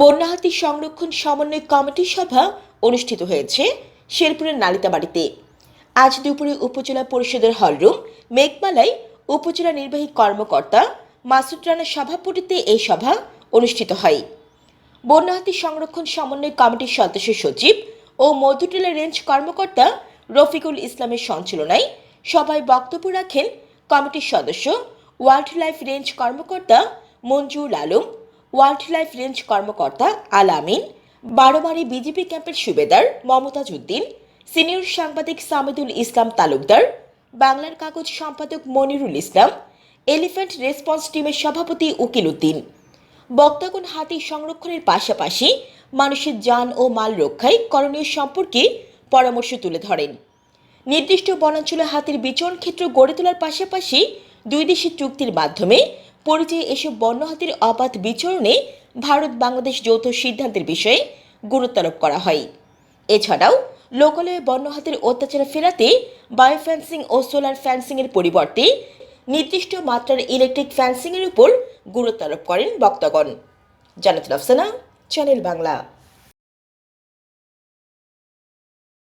বন্যাহাতি সংরক্ষণ সমন্বয় কমিটির সভা অনুষ্ঠিত হয়েছে শেরপুরের নালিতাবাড়িতে। আজ দুপুরে উপজেলা পরিষদের হলরুম, মেঘমালায় উপজেলা নির্বাহী কর্মকর্তা মাসুদ রানার সভাপতিত্বে এই সভা অনুষ্ঠিত হয়। বন্যাহাতি সংরক্ষণ সমন্বয় কমিটির সদস্য সচিব ও মধুটিলা রেঞ্জ কর্মকর্তা রফিকুল ইসলামের সঞ্চালনায় সভায় বক্তব্য রাখেন কমিটির সদস্য ওয়াইল্ড লাইফ রেঞ্জ কর্মকর্তা Manjur Alam wild life range কর্মকর্তা আল আমিন বারোমারি বিজেপি ক্যাম্পের সুবেদার মমতাজ উদ্দিন সিনিয়র সাংবাদিক সামিদুল ইসলাম তালুকদার, বাংলার কাগজ সম্পাদক মনিরুল ইসলাম, এলিফ্যান্ট রেসপন্স টিমের সভাপতি উকিল উদ্দিন। বক্তাগণ হাতি সংরক্ষণের পাশাপাশি মানুষের যান ও মাল রক্ষায় করণীয় সম্পর্কে পরামর্শ তুলে ধরেন। নির্দিষ্ট বনাঞ্চলে হাতির বিচরণ ক্ষেত্র গড়ে তোলার পাশাপাশি দুই দেশের চুক্তির মাধ্যমে পরিচয় এসব বন্য হাতির অবাধ বিচরণে ভারত বাংলাদেশ যৌথ সিদ্ধান্তের বিষয়ে গুরুত্বারোপ করা হয়। এছাড়াও লোকালয়ে বন্য হাতির অত্যাচার ফেরাতে বায়ো ফেন্সিং ও সোলার ফেন্সিংয়ের পরিবর্তে নির্দিষ্ট মাত্রার ইলেকট্রিক ফেন্সিংয়ের উপর গুরুত্বারোপ করেন বক্তাগণ। জানাতুল আফসানা, চ্যানেল বাংলা।